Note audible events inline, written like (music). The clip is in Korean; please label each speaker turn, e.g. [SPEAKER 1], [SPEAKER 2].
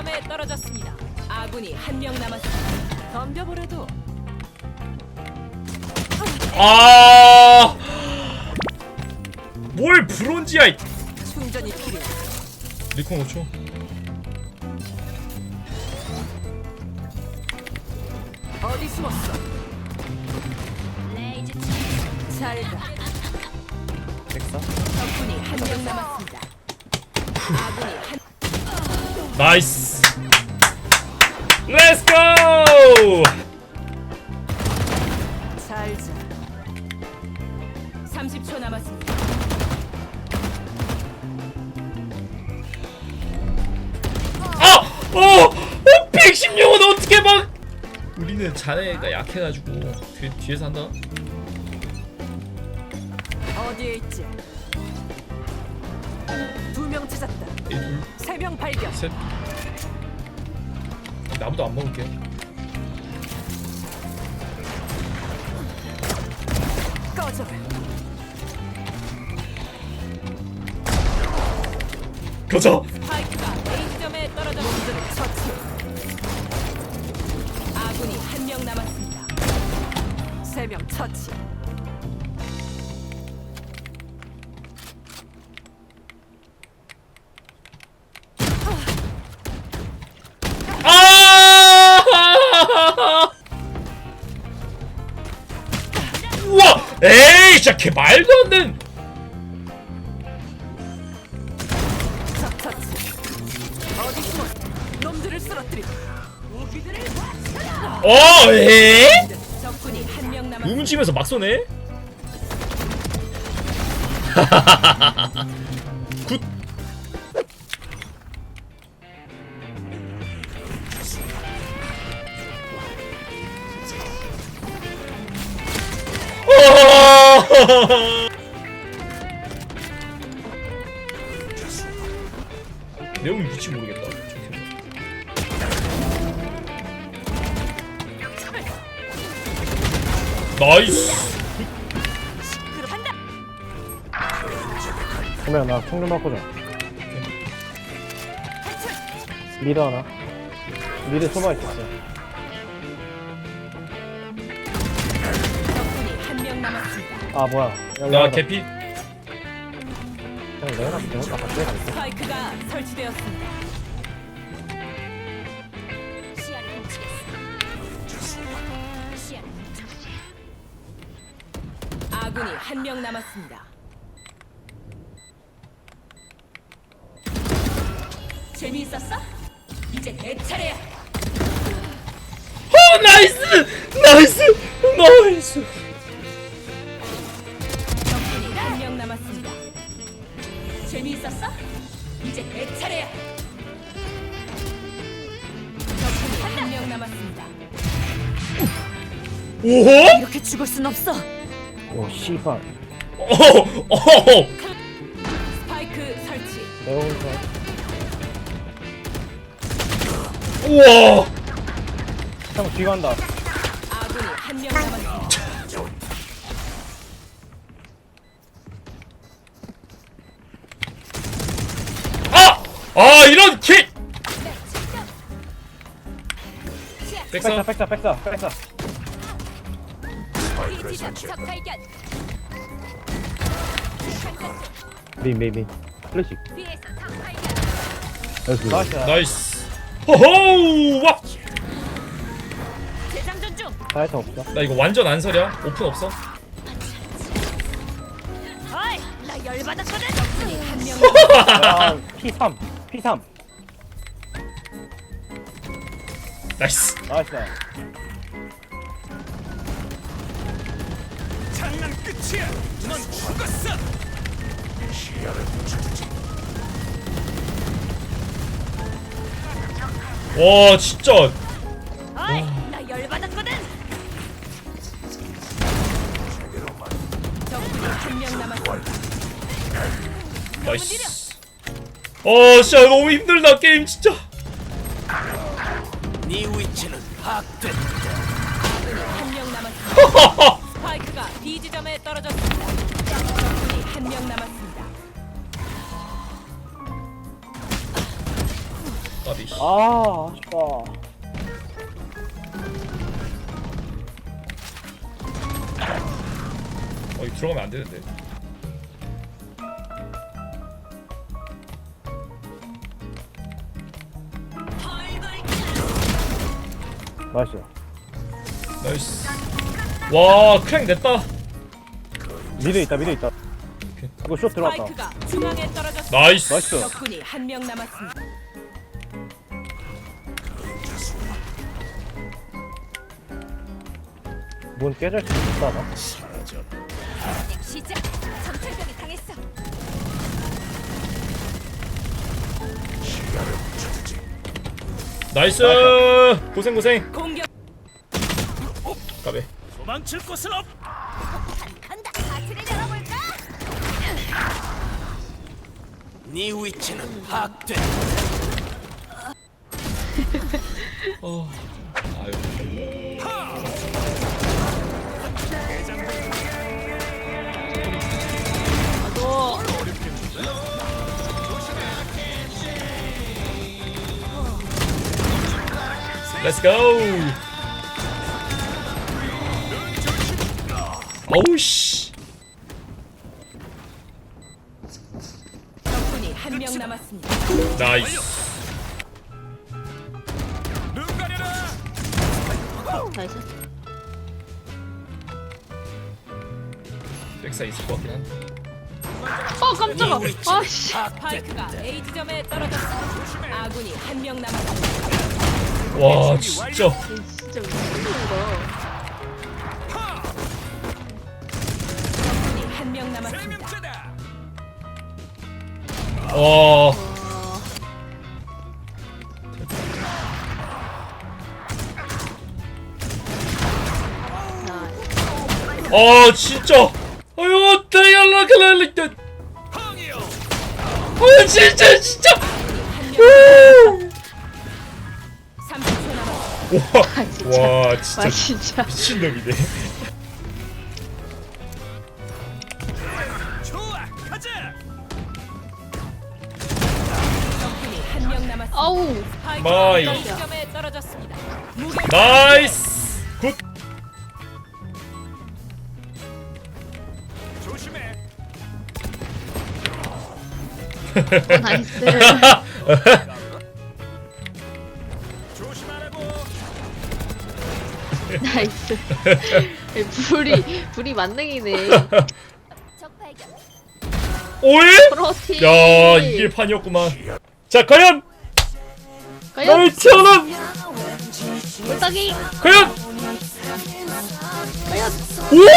[SPEAKER 1] B점에 떨어졌습니다. 아군이 한 명 남았습니다. 덤벼보려도
[SPEAKER 2] 아. 뭘 브론즈야? 이-
[SPEAKER 1] 충전이 필요해.
[SPEAKER 2] 리콘 5초.
[SPEAKER 1] 어디 숨었어? 잘 가. 적군이 한 명 남았습니다. 아군이 한
[SPEAKER 2] 나이스. 렛츠 고!
[SPEAKER 1] 잘 자. 30초 남았습니다.
[SPEAKER 2] 아! 어! 어! 116은 어떻게 막 우리는 자네가 약해가지고 뒤, 뒤에서 한다?
[SPEAKER 1] 어디에 있지? 두 명 찾았다.
[SPEAKER 2] 둘,
[SPEAKER 1] 세 명 발견.
[SPEAKER 2] 셋 나무도 안 먹을게
[SPEAKER 1] 꺼져.
[SPEAKER 2] 가자!
[SPEAKER 1] 스파이크가 A점에 떨어져 놈들을 처치. 아군이 한 명 남았습니다. 세 명 처치.
[SPEAKER 2] 에이 진짜 개 말도 안 되는.
[SPEAKER 1] 어
[SPEAKER 2] 에? 뭉치면서 막 쏘네? (laughs) 굿 (laughs) 내용 위치 모르겠다. 나이스.
[SPEAKER 3] 그러면 나 총좀 바꾸자. 미드 하나. 미드 소바 있었어.
[SPEAKER 1] 적군이 한 명 남았습니다.
[SPEAKER 3] 아 뭐야? 더.
[SPEAKER 2] 개피.
[SPEAKER 3] 그냥 내가 내가 다 같이 가 있어.
[SPEAKER 1] 스파이크가 설치되었습니다.
[SPEAKER 4] 시야를. 시야를.
[SPEAKER 1] 아군이 한 명 남았습니다. 재미있었어? 이제 내 차례야.
[SPEAKER 2] 어 나이스 나이스 나이스.
[SPEAKER 1] 재미있었어? 이제 내 차례야. 적군이 한명 남았습니다.
[SPEAKER 2] 오호?
[SPEAKER 1] 이렇게 죽을 순 없어.
[SPEAKER 3] 오 씨발.
[SPEAKER 2] 어허 어허.
[SPEAKER 1] 스파이크 설치.
[SPEAKER 3] 내가 혼자.
[SPEAKER 2] 우와.
[SPEAKER 3] 형 뒤 간다.
[SPEAKER 1] 아!
[SPEAKER 2] 아 이런 킥!
[SPEAKER 3] 백사
[SPEAKER 2] 백사
[SPEAKER 3] 백사 백사 백사.
[SPEAKER 4] 지점 적 발견.
[SPEAKER 3] 민민민. 플래시.
[SPEAKER 4] 뒤에서 적 발견.
[SPEAKER 3] 나이스.
[SPEAKER 2] 나이스 호호 와!
[SPEAKER 1] 재장전 중.
[SPEAKER 3] 사이트 없어.
[SPEAKER 2] 나 이거 완전 안설이야 오픈 없어
[SPEAKER 1] 어이, 나 열받았거든. 적군이 한 명.
[SPEAKER 3] 아 P3 P3.
[SPEAKER 2] 나이스
[SPEAKER 3] 나이스.
[SPEAKER 5] 장난 끝이야. 넌 죽었어.
[SPEAKER 2] 와 진짜
[SPEAKER 1] 어이, 나 열받았거든. 적군이 한명 남았습니다.
[SPEAKER 2] 나이스 어 진짜 너무 힘들다 게임 진짜
[SPEAKER 5] 네 위치는 파악됐다.
[SPEAKER 1] 한 명 남았습니다. (laughs) 스파이크가 B 지점에 떨어졌습니다. 적군이 한명 남았습니다.
[SPEAKER 2] 까비
[SPEAKER 3] 아 아쉽다
[SPEAKER 2] 어 이거 들어가면 안 되는데
[SPEAKER 3] 나이스
[SPEAKER 2] 나이스. 와 크랭 냈다.
[SPEAKER 3] 미드 있다 미드 있다. 이거 숏 들어왔다.
[SPEAKER 1] 스파이크가 중앙에 떨어졌습니다.
[SPEAKER 2] 나이스.
[SPEAKER 3] 나이스
[SPEAKER 1] 적군이 한 명 남았습니다.
[SPEAKER 3] 문 깨질 수 있다
[SPEAKER 4] 그냥 시작. 정찰병이 당
[SPEAKER 2] 나이스 고생 고생
[SPEAKER 1] 공격
[SPEAKER 2] 까비
[SPEAKER 5] 도망칠 곳은 없.
[SPEAKER 4] 간다. 파티를 열어볼까?
[SPEAKER 5] 네 위치는 파악된.
[SPEAKER 2] 어 아유 렛츠 고 어우 씨
[SPEAKER 1] 적군이 한 명 남았습니다.
[SPEAKER 2] 나이스.
[SPEAKER 6] 나이스.
[SPEAKER 2] 백사 있을 것 같긴 한데
[SPEAKER 6] 어 깜짝아. 아씨.
[SPEAKER 1] 스파이크가 A 지점에 떨어졌습니다. 아군이 한 명 남았습니다.
[SPEAKER 2] 와 진짜
[SPEAKER 6] 진짜 미친놈이다.
[SPEAKER 1] 적군이 한명 남았습니다.
[SPEAKER 5] 대명자다.
[SPEAKER 2] 와
[SPEAKER 6] 나이스.
[SPEAKER 2] 아 진짜 아유 대연락을할때
[SPEAKER 5] 항이요.
[SPEAKER 2] 아 진짜 진짜 와,
[SPEAKER 6] 아 진짜. 와와
[SPEAKER 2] 진짜
[SPEAKER 6] 진짜.
[SPEAKER 2] 미친놈이네.
[SPEAKER 6] 아우.
[SPEAKER 2] 마이. 나이스 굿
[SPEAKER 5] 조심해.
[SPEAKER 6] 어, 나이스. (laughs) 나이스. (laughs) 불이 불이 만능이네.
[SPEAKER 2] 오예?
[SPEAKER 6] 프로티.
[SPEAKER 2] 야 이게 판이었구만 자 과연
[SPEAKER 6] 과연
[SPEAKER 2] 나의 태어난
[SPEAKER 6] 물떡이.
[SPEAKER 2] 과연
[SPEAKER 6] 과연
[SPEAKER 2] 우와